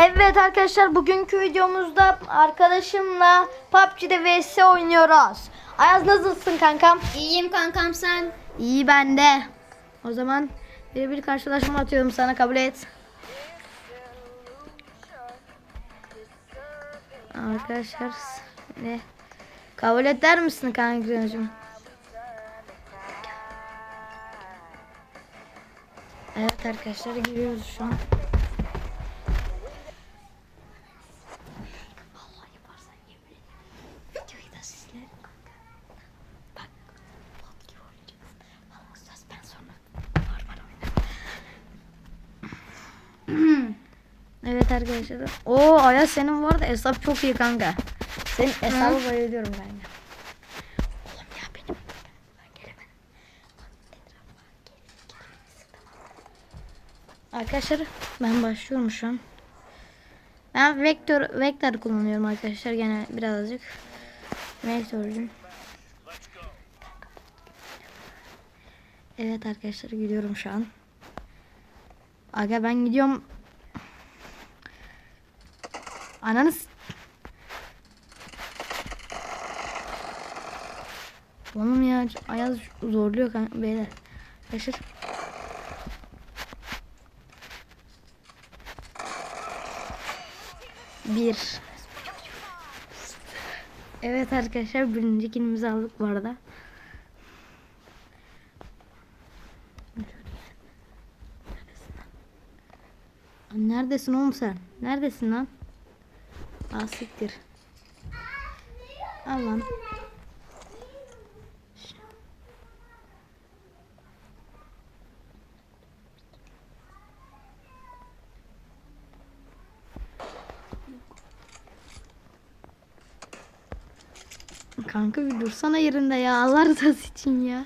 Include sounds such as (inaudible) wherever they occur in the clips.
Evet arkadaşlar bugünkü videomuzda arkadaşımla PUBG'de vs oynuyoruz. Ayaz nasılsın kankam? İyiyim kankam sen. İyi ben de. O zaman bir bir karşılaşma atıyorum sana kabul et. Arkadaşlar ne? Kabul et der misin kankacığım? Evet arkadaşlar giriyoruz şu an. Allah yaparsan yemin ederim. Videoyu da sizlerim kanka. Bak bot gibi oynayacağız. Ama söz ben sonra normal oynarım. Evet arkadaşlar. Oo Ayaz senin var da hesap çok iyi kanka. Senin hesabı bayılıyorum ben ya. Oğlum ya benim. Ben gelemedim. Arkadaşlar ben başlıyorum şu an. Ben vektör vektör kullanıyorum arkadaşlar gene birazcık. Vektörcüm. Evet arkadaşlar gidiyorum şu an. Aga ben gidiyorum. Ananız. Oğlum ya Ayaz zorluyor kanka beyler. Arkadaşlar. Bir. Evet arkadaşlar birinci kilimizi aldık bu arada. Neredesin oğlum sen? Neredesin lan? Aa siktir. Al lan. Kanka bir dursana yerinde ya. Allah rızası için ya.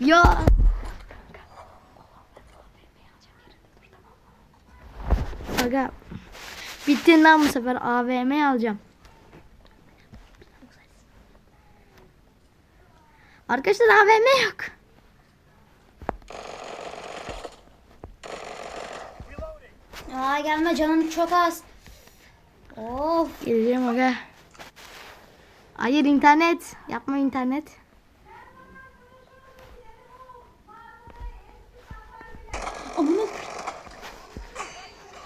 Ya. Aga. Bittiğinden bu sefer AVM alacağım. Arkadaşlar AVM yok. Aa gelme canım çok az. Of. Geleceğim aga. Hayır internet. Yapma internet. Amına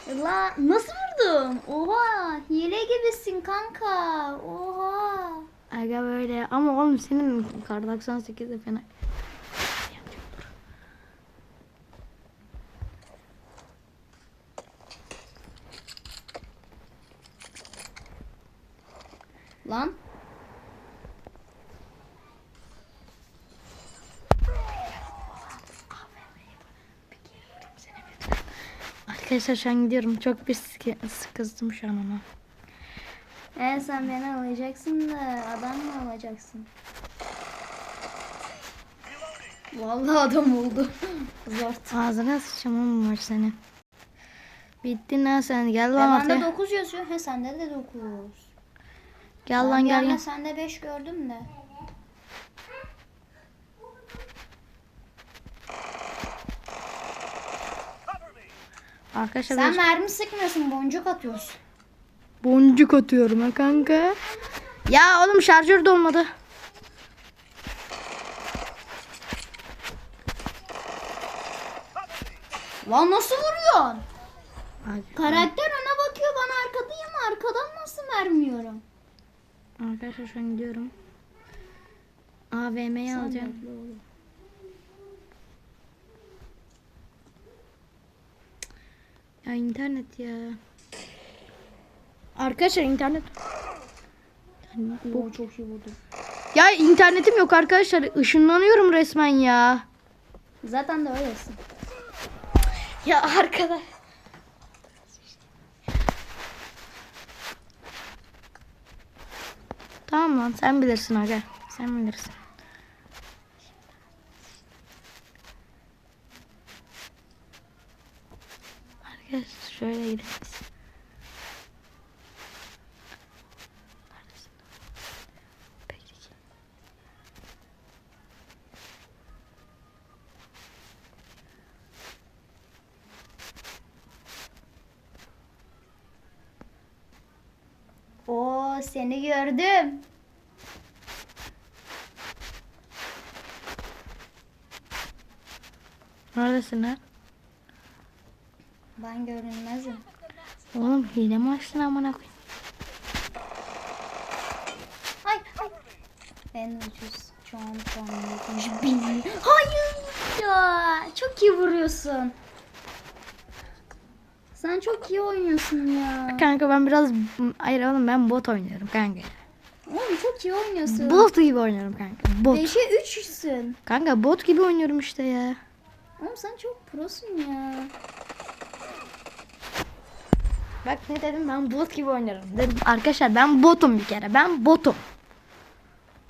La nasıl vurdun? Oha hile gibisin kanka. Oha. Aga böyle ama oğlum senin kar 98'de fena. Lan. Arkadaşlar şu an gidiyorum. Çok bir sıkı, sıkızdım şu an ama. E sen beni alacaksın da adam mı alacaksın? Vallahi adam oldu. (laughs) Zor. Ağzına oğlum maç seni. Bittin lan sen. Gel E lan bende ortaya. 9 yazıyor. He sende de 9. Gel lan gel gel. Sende 5 gördüm de. Arkadaşlar Sen ben mermi sıkmıyorsun boncuk atıyorsun. boncuk atıyorum ha kanka. Ya oğlum şarjör dolmadı. Lan nasıl vuruyorsun? Ay, Karakter ona bakıyor ben arkadayım arkadan nasıl vermiyorum? Arkadaşlar şu an gidiyorum. AVM'yi alacağım. Ya internet ya. Arkadaşlar internet. Bu çok iyi vurdu. Ya internetim yok arkadaşlar. Işınlanıyorum resmen ya. Zaten de öylesin. Ya arkadaş. Tamam lan sen bilirsin aga. Sen bilirsin. Şöyle gireriz. Seni gördüm. Neredesin lan? Ben görünmezim. Oğlum hile mi açtın amına koyayım? Ay ay. En ucuz çantam yetmiş bin. Hayır ya. Çok iyi vuruyorsun. Sen çok iyi oynuyorsun ya. Kanka ben biraz... Hayır oğlum ben bot oynuyorum kanka. Oğlum çok iyi oynuyorsun. Bot gibi oynuyorum kanka. Bot. 5'e 3'sün. Kanka bot gibi oynuyorum işte ya. Oğlum sen çok prosun ya. Bak ne dedim ben bot gibi oynuyorum. Dedim arkadaşlar ben botum bir kere. Ben botum.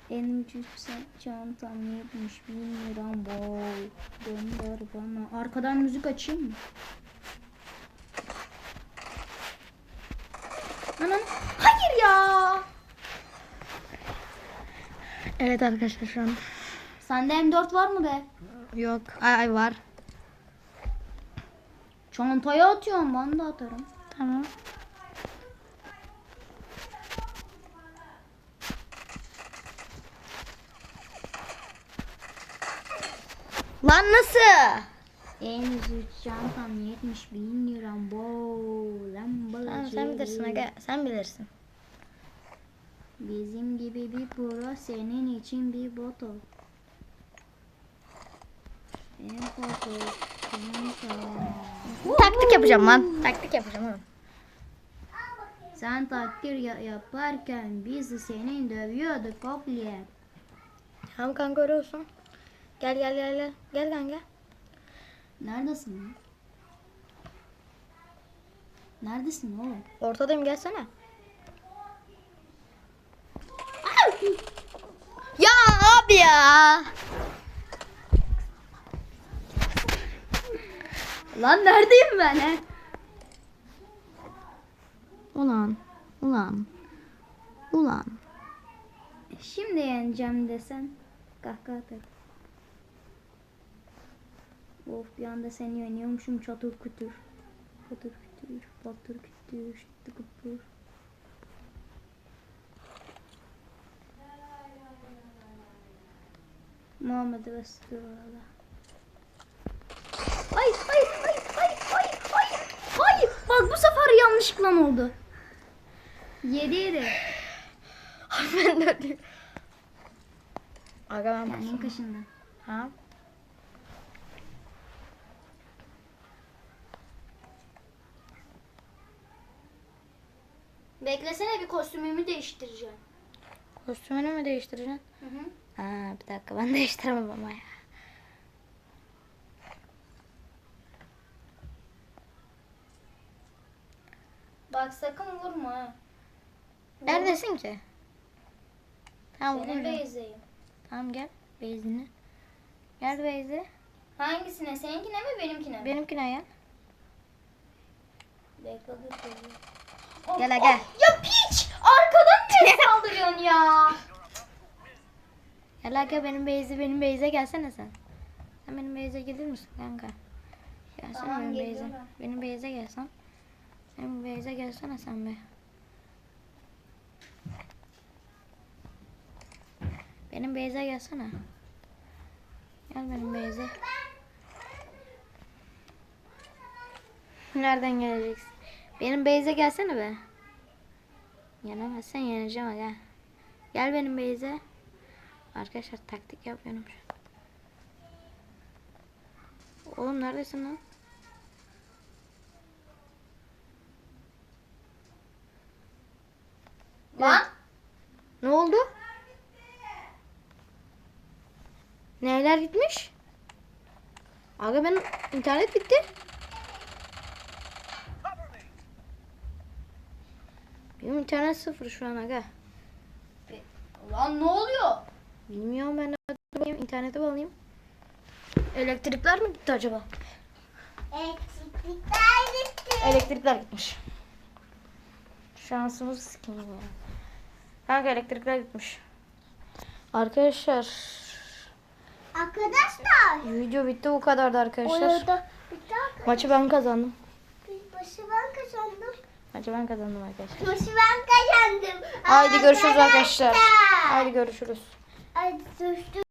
En ucuz çantam yetmiş bin liram bol. Gönder bana. Arkadan müzik açayım mı? Anan. Hayır ya. Evet arkadaşlar şu an. Sende M4 var mı be? Yok. Ay, ay var. Çantaya atıyorum ben de atarım. Tamam. Lan nasıl? En çantam yetmiş bin liram bol. Lambalı Tamam sen bilirsin aga. Sen bilirsin. Bizim gibi bir pro senin için bir botol. En botol. Taktik yapacağım lan. Taktik yapacağım oğlum. Sen takdir ya- yaparken biz senin dövüyorduk kopliye. Tamam kanka öyle olsun. Gel gel gel gel. Gel kanka. Neredesin lan? Neredesin oğlum? Ortadayım gelsene. Ya abi ya. Lan neredeyim ben he? Ulan. Ulan. Ulan. Şimdi yeneceğim desen kahkaha atar. Of bir anda seni yeniyormuşum çatır kütür. Patır kütür, patır kütür, tıkır kütür. Muhammed Resulullah. Ay ay ay ay ay ay ay. Bak bu sefer yanlışlıkla oldu. Yedi yedi. (sighs) ben de. Aga ben Kendin kaşındın. Ha? Beklesene bir kostümümü değiştireceğim. Kostümünü mü değiştireceksin? Hı hı. Ha bir dakika ben değiştiremem ama ya. Bak sakın vurma ha. Neredesin ki? Tamam Senin buradayım. base'deyim. Tamam gel. Beyzini. Gel Beyzi. Hangisine? Seninkine mi benimkine mi? Benimkine gel. Bekle dur dur. Gel, gel. Ya piç! Arkadan niye (laughs) saldırıyorsun ya? Gel aga benim Beyzi benim Beyze gelsene sen. Sen benim Beyze gelir misin kanka? Gelsene Tamam, benim Beyze. Benim Beyze gelsen. Benim Beyze gelsene sen be. Benim Beyze gelsene. Gel benim Beyze. Nereden geleceksin? Benim Beyze gelsene be. Yenemezsen yeneceğim aga. Gel benim Beyze. Arkadaşlar taktik yapıyorum şu an. Oğlum neredesin? Lan! Ne oldu? Neler gitmiş? Aga benim internet bitti. Benim internet sıfır şu an aga. Lan ne oluyor? Bilmiyorum ben bakayım internete bağlayayım. Elektrikler mi gitti acaba? Elektrikler gitmiş. Şansımız sikeyim ya. Kanka elektrikler gitmiş. Arkadaşlar Arkadaşlar. video bitti bu kadardı arkadaşlar. Orada bir dakika. Maçı ben kazandım. Başı ben kazandım. Maçı ben kazandım arkadaşlar. Başı ben kazandım. Haydi görüşürüz arkadaşlar. Haydi görüşürüz. Ay düştü.